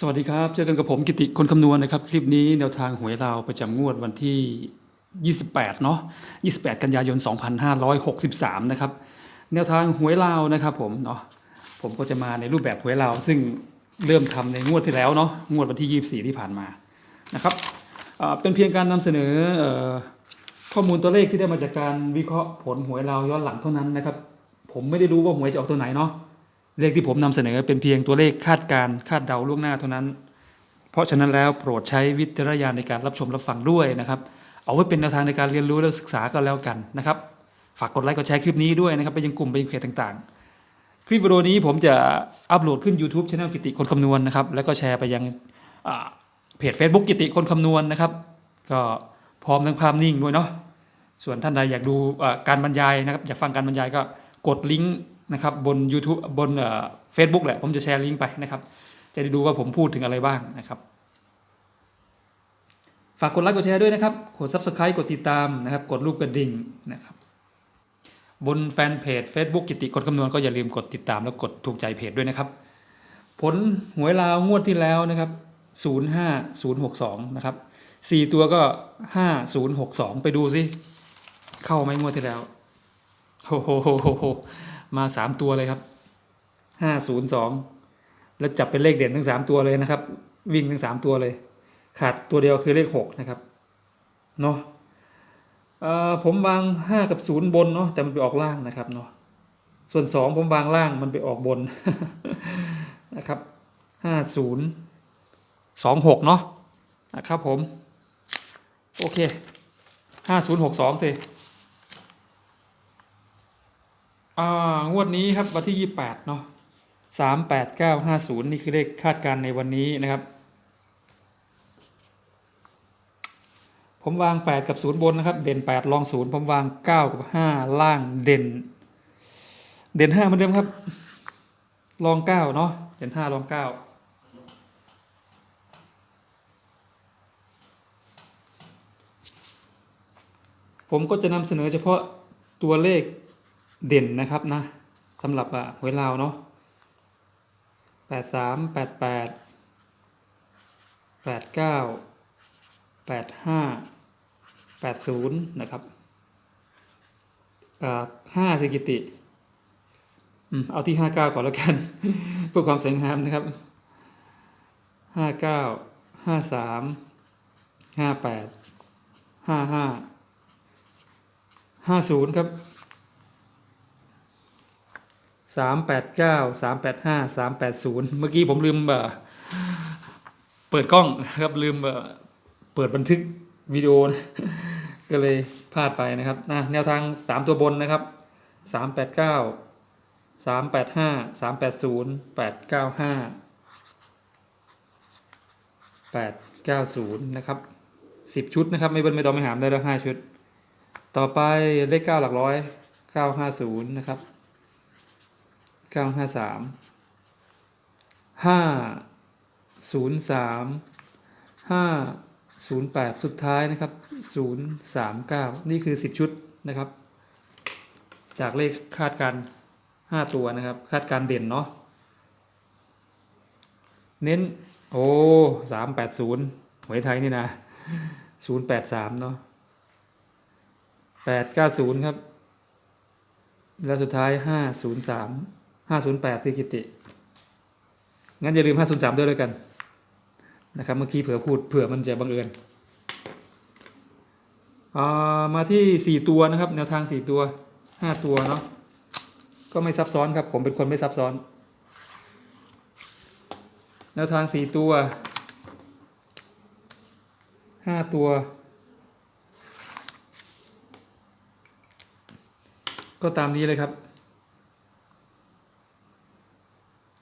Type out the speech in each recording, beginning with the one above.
สวัสดีครับ เจอกันกับผมกิติคนคำนวณนะครับ คลิปนี้แนวทางหวยเราวประจำงวดวันที่ 28 เนาะ28 กันยายน 2563 นะครับ แนวทางหวยลาวนะครับผมเนาะผมก็จะมาในรูปแบบหวยลาวซึ่งเริ่มทำในงวดที่แล้วเนาะงวดวันที่ 24 ที่ผ่านมานะครับเป็นเพียงการนำเสนออข้อมูลตัวเลขที่ได้มาจากการวิเคราะห์ผลหวยลาวย้อนหลังเท่านั้นนะครับ ผมไม่ได้รู้ว่าหวยจะออกตัวไหนเนาะ เลขที่ผมนำเสนอเป็นเพียงตัวเลขคาดการคาดเดาล่วงหน้าเท่านั้น เพราะฉะนั้นแล้วโปรดใช้วิจารณญาณในการรับชมรับฟังด้วยนะครับ เอาไว้เป็นแนวทางในการเรียนรู้และศึกษาก็แล้วกันนะครับ ฝากกดไลค์กดแชร์คลิปนี้ด้วยนะครับไปยังกลุ่มไปยังเพจต่างๆ คลิปวิดีโอนี้ผมจะอัปโหลดขึ้น YouTube c h anel กิติคนคำนวณนะครับแล้วก็แชร์ไปยังเพจ Facebook กิติคนคำนวณนะครับ ก็พร้อมทั้งภาพนิ่งด้วยเนาะส่วนท่านใดอยากดูการบรรยายนะครับอยากฟังการบรรยายก็กดลิงก์ นะครับบน YouTube บนเฟซบุ๊กแหละ ผมจะแชร์ลิงก์ไปนะครับ จะได้ดูว่าผมพูดถึงอะไรบ้างนะครับ ฝากกดไลค์กดแชร์ด้วยนะครับ กด Subscribe กดติดตามนะครับ กดรูปกระดิ่งนะครับ บนแฟนเพจ Facebook กิติกดคำนวณก็อย่าลืมกดติดตามแล้วกดถูกใจเพจด้วยนะครับ ผลหวยลาวงวดที่แล้วนะครับ 05062 นะครับ 4 ตัวก็ 5062 ไปดูสิ เข้าไหมงวดที่แล้วโอ้โห โหโหโหมา3ตัวเลยครับ502แล้วจับเป็นเลขเด่นทั้ง3ตัวเลยนะครับ วิ่งทั้ง3ตัวเลย ขาดตัวเดียวคือเลข6นะครับเนาะผมวาง5กับ0บนเนาะแต่มันไปออกล่างนะครับเนาะส่วน2ผมวางล่างมันไปออกบนนะครับ50 26เนาะนะครับผม โอเค5062สิอ่างวดนี้ครับวันที่28เนาะ38950นี่คือเลขคาดการณ์ในวันนี้นะครับ ผมวาง8กับ0บนนะครับ เด่น8ลอง0ผมวาง9กับ5ล่างเด่น เด่น5เหมือนเดิมครับลอง9เนาะเด่น5ลอง9ผมก็จะนำเสนอเฉพาะตัวเลข เด่นนะครับนะสำหรับอะหวยลาวเนาะแปดสามแปดแปดแปดเก้าแปดห้าแปดศูนย์นะครับอ่าห้าสิกิติเอาที่ห้าเก้าก่อนแล้วกันเพื่อความสวยงามนะครับห้าเก้าห้าสามห้าแปดห้าห้าห้าศูนย์ครับ สามแปดเก้าสามแปดห้าสามแปดศูนย์เมื่อกี้ผมลืมเเปิดกล้องนะครับลืมเอ่อเปิดบันทึกวิดีโอนะก็เลยพลาดไปนะครับนะแนวทางสามตัวบนนะครับสามแปดเก้าสามแปดห้าสามแปดศูนย์แปดเก้าห้าแปดเก้าศูนย์นะครับสิบชุดนะครับ ไม่เบิ้ลไม่ต้องไม่หามได้แล้วห้าชุด ต่อไปเลขเก้าหลักร้อยเก้าห้าศูนย์นะครับ เก้าห้าสามห้าศูนย์สามห้าศูนย์แปดสุดท้ายนะครับศูนย์สามเก้านี่คือสิบชุดนะครับ จากเลขคาดการห้าตัวนะครับ คาดการเด่นเนาะเน้นโอ้สามแปดศูนย์หวยไทยนี่นะศูนย์แปดสามเนาะแปดเก้าศูนย์ครับ แล้วสุดท้ายห้าศูนย์สาม ห้าศูนย์แปดที่กิติ งั้นอย่าลืมห้าศูนย์สามด้วยด้วยกัน นะครับเมื่อกี้เผื่อพูดเผื่อมันจะบังเอิญอ่ามาที่สี่ตัวนะครับ แนวทางสี่ตัวห้าตัวเนาะก็ไม่ซับซ้อนครับผมเป็นคนไม่ซับซ้อน แนวทางสี่ตัวห้าตัว ก็ตามนี้เลยครับ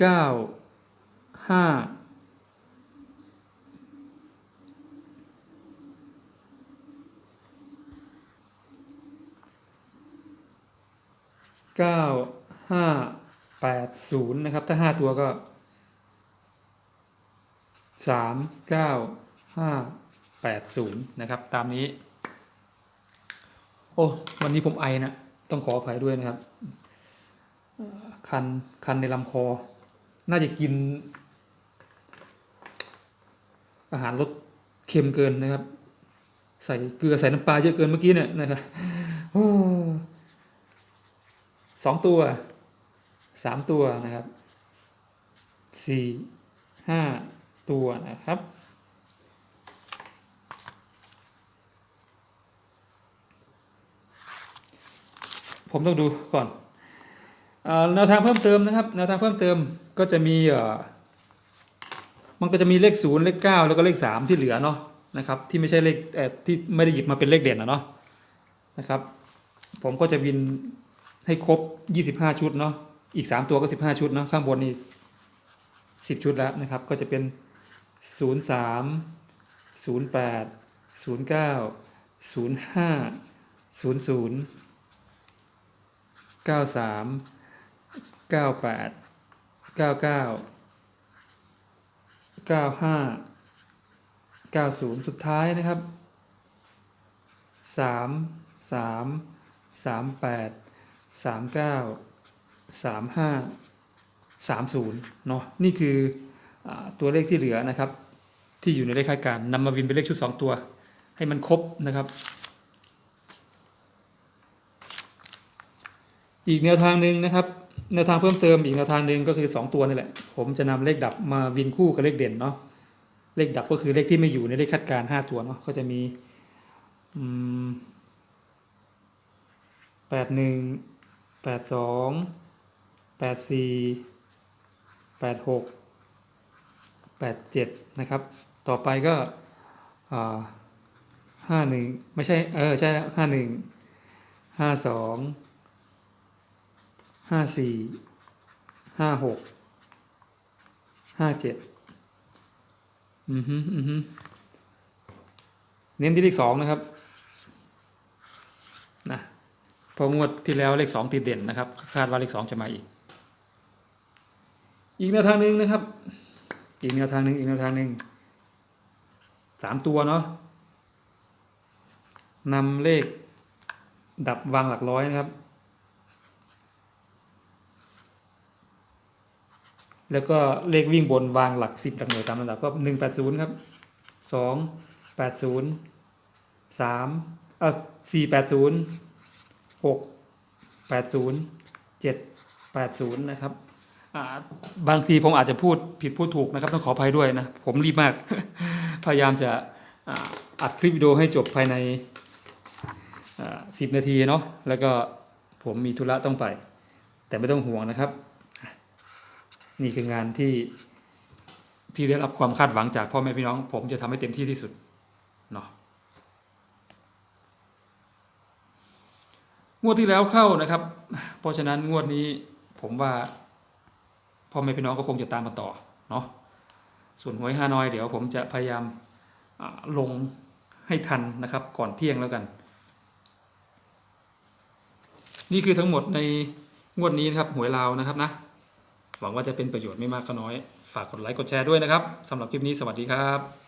เก้าห้าเก้าห้าแปดศูนย์นะครับ ถ้าห้าตัวก็สามเก้าห้าแปดศูนย์นะครับ ตามนี้ โอ้วันนี้ผมไอนะ ต้องขออภัยด้วยนะครับ คัน คันในลำคอ น่าจะกิน อาหารรสเค็มเกินนะครับ ใส่เกลือใส่น้ำปลาเยอะเกินเมื่อกี้เนี่ยนะครับสองตัวสามตัวนะครับสี่ห้าตัวนะครับผมต้องดูก่อน แนวทางเพิ่มเติมนะครับแนวทางเพิ่มเติมก็จะมีมันก็จะมีเลขศูนย์เลขเก้าแล้วก็เลขสามที่เหลือเนาะนะครับที่ไม่ใช่เลขเที่ไม่ได้หยิบมาเป็นเลขเด่นนะเนาะนะครับ ผมก็จะวินให้ครบ 25 ชุดเนาะอีก 3 ตัวก็ 15 ชุดเนาะข้างบนนี่10 ชุดแล้วนะครับ ก็จะเป็น 0 3 0 8 0 9 0 5 0 0เก้าสาม เก้าแปดเก้าเก้าเก้าห้าเก้าศูนย์สุดท้ายนะครับสามสามสามแปดสามเก้าสามห้าสามศูนย์เนาะนี่คืออตัวเลขที่เหลือนะครับ ที่อยู่ในเลขคาดการนำมาวินเป็นเลขชุด2ตัว ให้มันครบนะครับ อีกแนวทางหนึ่งนะครับ แนวทางเพิ่มเติมอีกแนวทางหนึ่งก็คือ 2 ตัวนี่แหละ ผมจะนำเลขดับมาวินคู่กับเลขเด่นเนาะเลขดับก็คือเลขที่ไม่อยู่ในเลขคาดการณ์5ตัวเนาะก็จะมีแปดหนึ่งแปดสองแปดสี่แปดหกแปดเจ็ดนะครับ ต่อไปก็ห้าหนึ่งไม่ใช่เออใช่ห้าหนึ่งห้าสอง ห้าสี่ห้าหกห้าเจ็ดอือฮึอือฮึเน้นที่เลขสองนะครับนะพองวดที่แล้วเลขสองติดเด่นนะครับ คาดว่าเลขสองจะมาอีก อีกแนวทางหนึ่งนะครับ อีกแนวทางหนึ่งอีกแนวทางหนึ่งสามตัวเนาะนำเลขดับวางหลักร้อยนะครับ แล้วก็เลขวิ่งบนวางหลักสิบหลักหน่วยตามลำดับก็หนึ่งแปดศูนย์ครับสองแปดศูนย์สามเออสี่แปดศูนย์หกแปดศูนย์เจ็ดแปดศูนย์นะครับบางทีผมอาจจะพูดผิดพูดถูกนะครับ ต้องขออภัยด้วยนะ ผมรีบมาก พยายามจะอัดคลิปวิดีโอให้จบภายในสิบนาทีเนาะแล้วก็ผมมีธุระต้องไป แต่ไม่ต้องห่วงนะครับ นี่คืองานที่ที่ได้รับความคาดหวังจากพ่อแม่พี่น้อง ผมจะทำให้เต็มที่ที่สุดเนาะงวดที่แล้วเข้านะครับ เพราะฉะนั้นงวดนี้ผมว่าพ่อแม่พี่น้องก็คงจะตามมาต่อเนาะส่วนหวยฮานอยเดี๋ยวผมจะพยายามลงให้ทันนะครับ ก่อนเที่ยงแล้วกัน นี่คือทั้งหมดในงวดนี้นะครับหวยลาวนะครับนะ หวังว่าจะเป็นประโยชน์ไม่มากก็น้อย ฝากกดไลค์กดแชร์ด้วยนะครับสำหรับคลิปนี้สวัสดีครับ